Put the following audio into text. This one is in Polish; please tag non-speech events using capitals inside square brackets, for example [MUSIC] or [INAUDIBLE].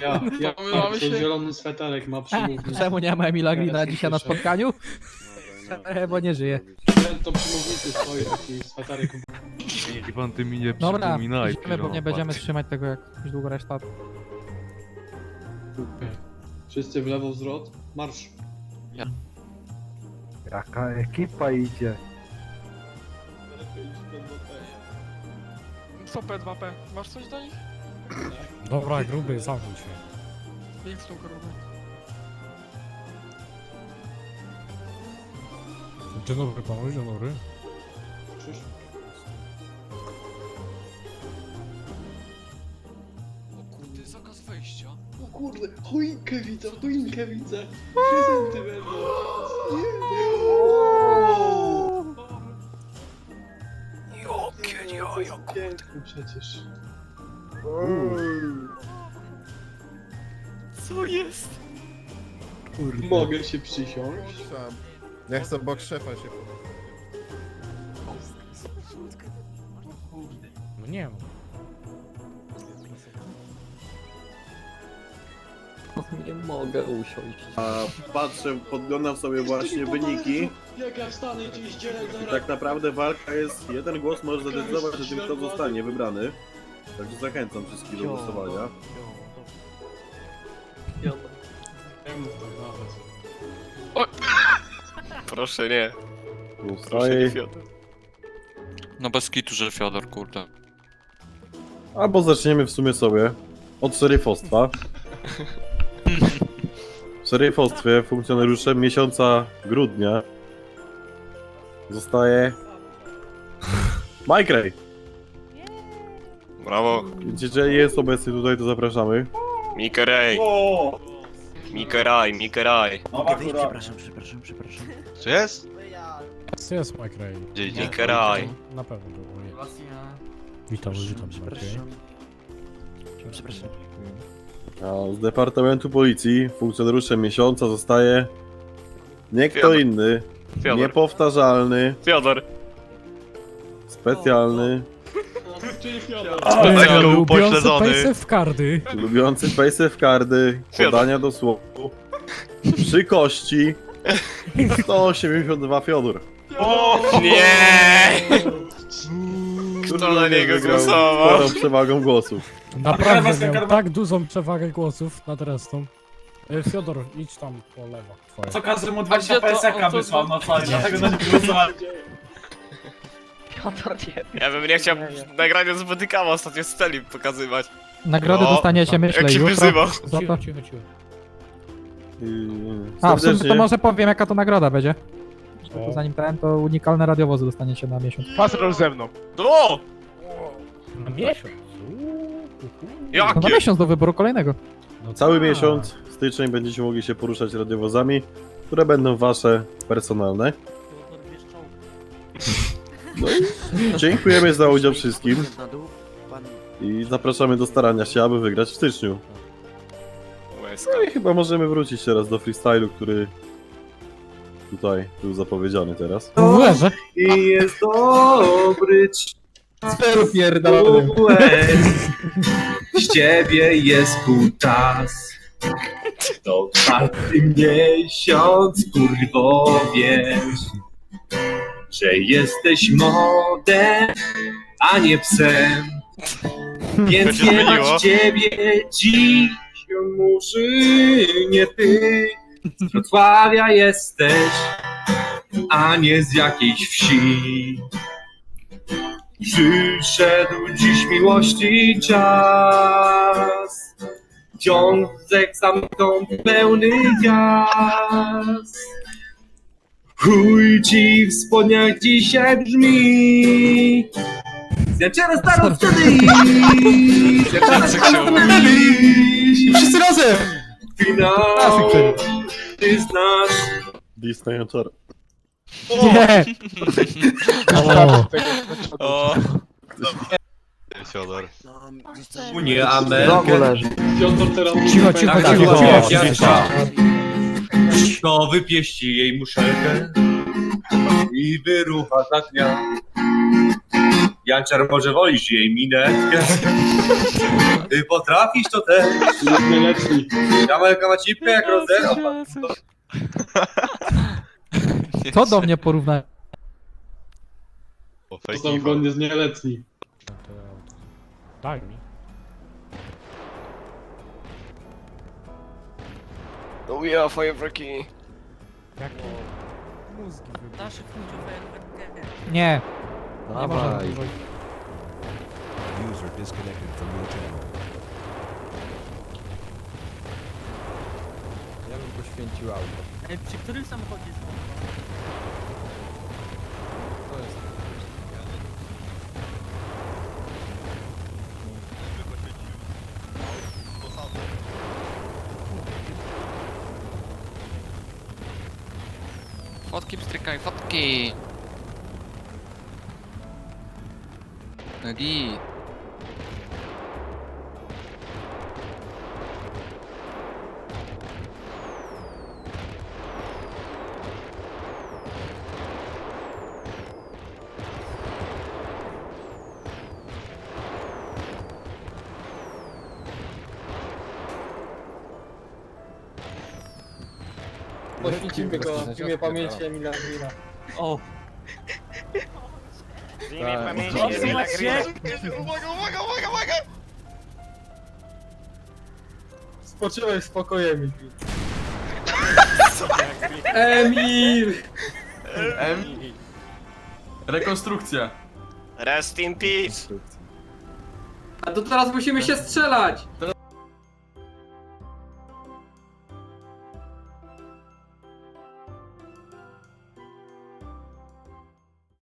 Ja, ja To my mamy to się- zielony sweterek ma przymównik. Czemu nie ma Emila Glina dzisiaj na spotkaniu? E, [LAUGHS] bo nie żyje. To przymównicy swoje taki sweterek. Niech pan ty mi nie Dobra, przypominaj. idziemy, bo nie będziemy trzymać tego jak długo reszta. Wszyscy w lewo zwrot. Marsz. Jaka ekipa idzie? Co P2P? Masz coś do nich? Dobra, gruby, zamknij się. Nic tu gruby. Dzień dobry panu, dzień dobry. Krzyż. O kurde, zakaz wejścia. O kurde, choinkę widzę, choinkę widzę. Prezenty będą. Jakie jajo, Piękny przecież. Co jest? Mogę się przysiąść? Ja chcę obok szefa się. No nie no. Nie mogę usiąść. A patrzę, podglądam sobie właśnie wyniki Jak ja wstanę i gdzieś dzielę i tak naprawdę walka jest, jeden głos może zadecydować o tym, kto zostanie wybrany. Także zachęcam wszystkich do głosowania. Nie mów tak nawet. Proszę nie. No bez kitu, że Fiodor, kurde. Albo zaczniemy w sumie sobie od szeryfostwa. W szeryfostwie funkcjonariuszem miesiąca grudnia zostaje [LAUGHS] Mike Ray. Brawo, jeżeli jest obecny tutaj, to zapraszamy. Mikerej. Mikerej, Mikerej. Przepraszam, przepraszam, przepraszam. Co jest? Co jest Mike Ray? Gdzie idzie? Mikerej. Na pewno było. nie. Witam, witam Mike Ray. Przepraszam. Przepraszam. A z Departamentu Policji funkcjonariuszem miesiąca zostaje nie kto Fiodor. inny, Fiodor. niepowtarzalny, Fiodor. specjalny, Czyli Fiodor. Upośledzony. pejsy w kardy. lubiący pejsy w kardy, podania do słowu, przy kości, 182 Fiodor. Nie! który Kto na niego wygrał głosował? Sporą przewagą głosów. Naprawdę miał tak dużą przewagę głosów nad resztą. E, Fiodor, idź tam po lewo. Twoje. Co każdemu A 20 gdzie to- PSK wysłał, no co, dlatego na niego głosowałem. Ja bym nie chciał nagrania z Bodykama ostatnio z celi pokazywać. Nagrody No, dostaniecie, myślę, Jak się jutro. wyzywał. Za to. Cicho, cicho, cicho. A, w sumie to może powiem jaka to nagroda będzie. O. To zanim ten, to unikalne radiowozy dostaniecie na miesiąc. Patrol ze mną. No! Na miesiąc. No na Jakie? miesiąc do wyboru kolejnego. No Cały tak. miesiąc, styczeń, będziecie mogli się poruszać radiowozami, które będą wasze personalne. [LAUGHS] No i dziękujemy za udział wszystkim i zapraszamy do starania się, aby wygrać w styczniu. Łezka. No i chyba możemy wrócić teraz do freestylu, który tutaj był zapowiedziany teraz. I jest dobry Sferu pierdolony. z ciebie jest kutas. To czwarty miesiąc, kurwo, wiesz, że jesteś modem, a nie psem. [LAUGHS] Więc nie ma zmieniło. z ciebie dziś murzynie ty. Z Wrocławia jesteś, a nie z jakiejś wsi. Przyszedł dziś miłości czas. Wiązek zamknął pełny gaz. Chuj ci w spodniach dzisiaj brzmi. Zjaczera starą wtedy [LAUGHS] Zjaczera starą wtedy Wszyscy razem! Finał Ty znasz Disney Anchor. Nie! [LAUGHS] O, O! Fiodor. Unię Amerykę. Fiodor teraz Cicho, cicho, Tak, cicho, tak, cicho. Tak. To wypieści jej muszelkę I wyrucha za dnia Janczar może wolisz jej minę. Ty potrafisz to też. Kamelka ma cipkę jak rozero. Co do mnie porówna? To są godnie z nieletni. Daj mi. No ja, fajerwerki. Jakie mózgi wybuchły. Nie. Nie Dawaj. można dużo. Ja bym poświęcił auto. Przy którym samochodzie są? Pstrykaj, fotki! No git. Poświęcimy go w imię pamięci Emila Emila. O. W imię Tak. pamięci Emila. Grilla. Uwaga, uwaga, uwaga, uwaga! Spoczywaj spokojem, Emil. [LAUGHS] Emil! Rekonstrukcja. Rest in peace. A to teraz musimy się strzelać!